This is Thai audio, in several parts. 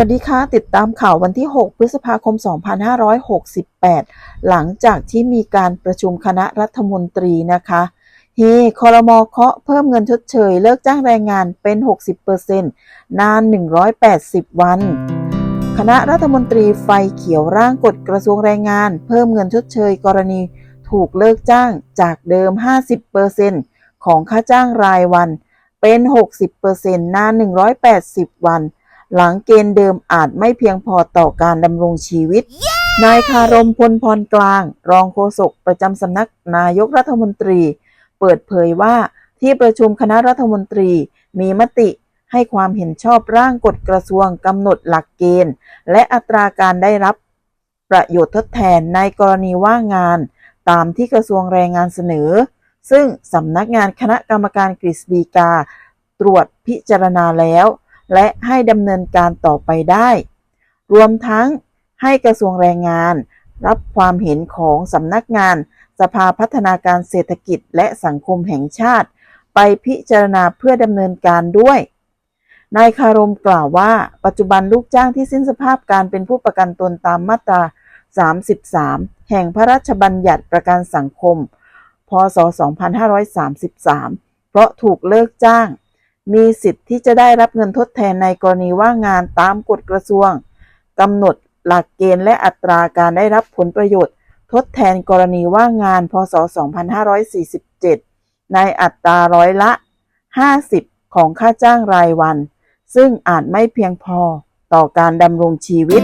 วัสดีค่ะ ติดตามข่าววันที่ 6 พฤษภาคม 2568 หลังจากที่มีการประชุมคณะรัฐมนตรีนะคะเฮคอรมอเคาะเพิ่มเงินชดเชย เลิกจ้างแรงงานเป็น 60%นาน 180 วัน คณะรัฐมนตรีไฟเขียวร่างกฎกระทรวงแรงงาน เพิ่มเงินชดเชย กรณีถูกเลิกจ้างจากเดิม 50%ของค่าจ้างรายวันเป็น 60%นาน 180 วัน หลังเกณฑ์เดิมอาจไม่เพียงพอต่อการดำรงชีวิตนายคารมพลพรกลาง รองโฆษกประจำสำนักนายกรัฐมนตรี เปิดเผยว่าที่ประชุมคณะรัฐมนตรีมีมติให้ความเห็นชอบร่างกฎกระทรวงกำหนดหลักเกณฑ์ และอัตราการได้รับประโยชน์ทดแทนในกรณีว่างงาน ตามที่กระทรวงแรงงานเสนอ ซึ่งสำนักงานคณะกรรมการกฤษฎีกา ตรวจพิจารณาแล้ว และให้ดำเนินการต่อไปได้ รวมทั้งให้กระทรวงแรงงาน รับความเห็นของสำนักงาน สภาพัฒนาการเศรษฐกิจและสังคมแห่งชาติ ไปพิจารณาเพื่อดำเนินการด้วยนายคารมกล่าวว่า ปัจจุบันลูกจ้างที่สิ้นสภาพการเป็นผู้ประกันตนตามมาตรา 33 แห่งพระราชบัญญัติประกันสังคม พศ 2533 เพราะถูกเลิกจ้าง มีสิทธิ์ที่จะได้รับเงินทดแทนในกรณีว่างงานตามกฎกระทรวงกำหนดหลักเกณฑ์และอัตราการได้รับผลประโยชน์ ทดแทนกรณีว่างงาน พศ 2547 ในอัตราร้อยละ 50 ของค่าจ้างรายวัน ซึ่งอาจไม่เพียงพอต่อการดำรงชีวิต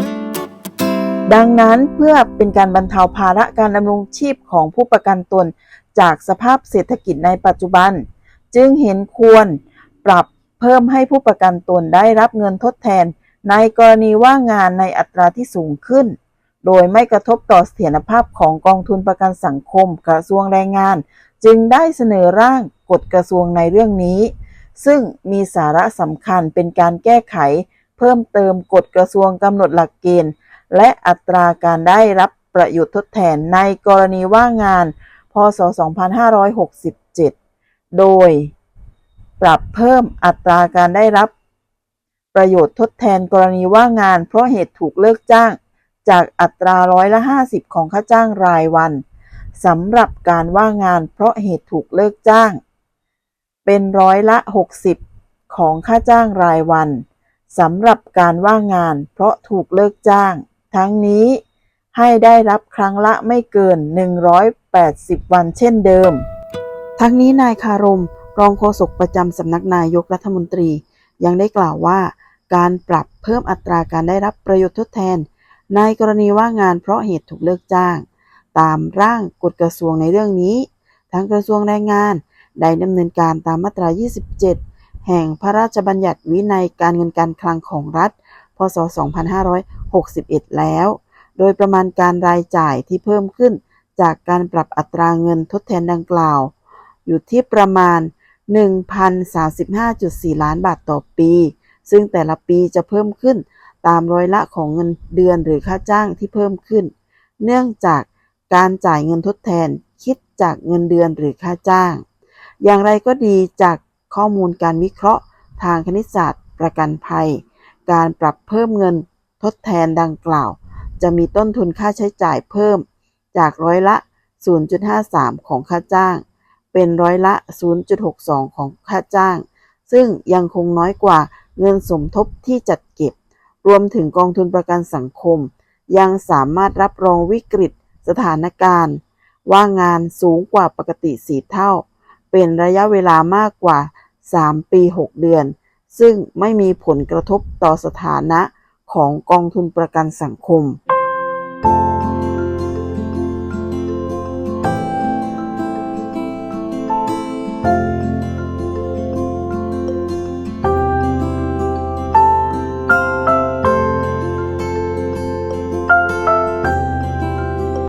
ดังนั้นเพื่อเป็นการบรรเทาภาระการดำรงชีพของผู้ประกันตน จากสภาพเศรษฐกิจในปัจจุบัน จึงเห็นควร ปรับเพิ่มให้ผู้ประกันตนได้รับเงินทดแทน ในกรณีว่างงานในอัตราที่สูงขึ้น โดยไม่กระทบต่อเสถียรภาพของกองทุนประกันสังคมกระทรวงแรงงาน จึงได้เสนอร่างกฎกระทรวงในเรื่องนี้ ซึ่งมีสาระสำคัญเป็นการแก้ไข เพิ่มเติมกฎกระทรวงกำหนดหลักเกณฑ์ และอัตราการได้รับประโยชน์ทดแทนในกรณีว่างงาน พศ 2567 โดย ปรับเพิ่มอัตราการได้รับ ประโยชน์ทดแทนกรณีว่างงาน เพราะเหตุถูกเลิกจ้าง จากอัตราร้อยละ 50 ของค่าจ้างรายวันสำหรับการว่างงาน เพราะเหตุถูกเลิกจ้าง เป็นร้อยละ 60 ของค่าจ้างรายวันสำหรับการว่างงาน เพราะถูกเลิกจ้าง ทั้งนี้ให้ได้รับครั้งละไม่เกิน 180 วันเช่นเดิม ทั้งนี้นายคารม รองโฆษกประจำสำนักนายกรัฐมนตรี ยังได้กล่าวว่า การปรับเพิ่มอัตราการได้รับประโยชน์ทดแทน ในกรณีว่างงานเพราะเหตุถูกเลิกจ้าง ตามร่างกฎกระทรวงในเรื่องนี้ทั้งกระทรวงแรงงาน ได้ดำเนินการตามมาตรา 27 แห่งพระราชบัญญัติวินัยการเงินการคลังของรัฐ พศ 2561 แล้ว โดยประมาณการรายจ่ายที่เพิ่มขึ้นจากการปรับอัตราเงินทดแทนดังกล่าว อยู่ที่ประมาณ 1,035.4 ล้านบาทต่อปี ซึ่งแต่ละปีจะเพิ่มขึ้นตามร้อยละของเงินเดือนหรือค่าจ้างที่เพิ่มขึ้น เนื่องจากการจ่ายเงินทดแทนคิดจากเงินเดือนหรือค่าจ้าง อย่างไรก็ดีจากข้อมูลการวิเคราะห์ทางคณิตศาสตร์ประกันภัย การปรับเพิ่มเงินทดแทนดังกล่าว จะมีต้นทุนค่าใช้จ่ายเพิ่ม จากร้อยละ 0.53 ของค่าจ้าง เป็นร้อยละ 0.62 ของค่าจ้าง ซึ่งยังคงน้อยกว่าเงินสมทบที่จัดเก็บ รวมถึงกองทุนประกันสังคม ยังสามารถรับรองวิกฤตสถานการณ์ ว่างงานสูงกว่าปกติสีเท่า เป็นระยะเวลามากกว่า 3 ปี 6 เดือน ซึ่งไม่มีผลกระทบต่อสถานะของกองทุนประกันสังคม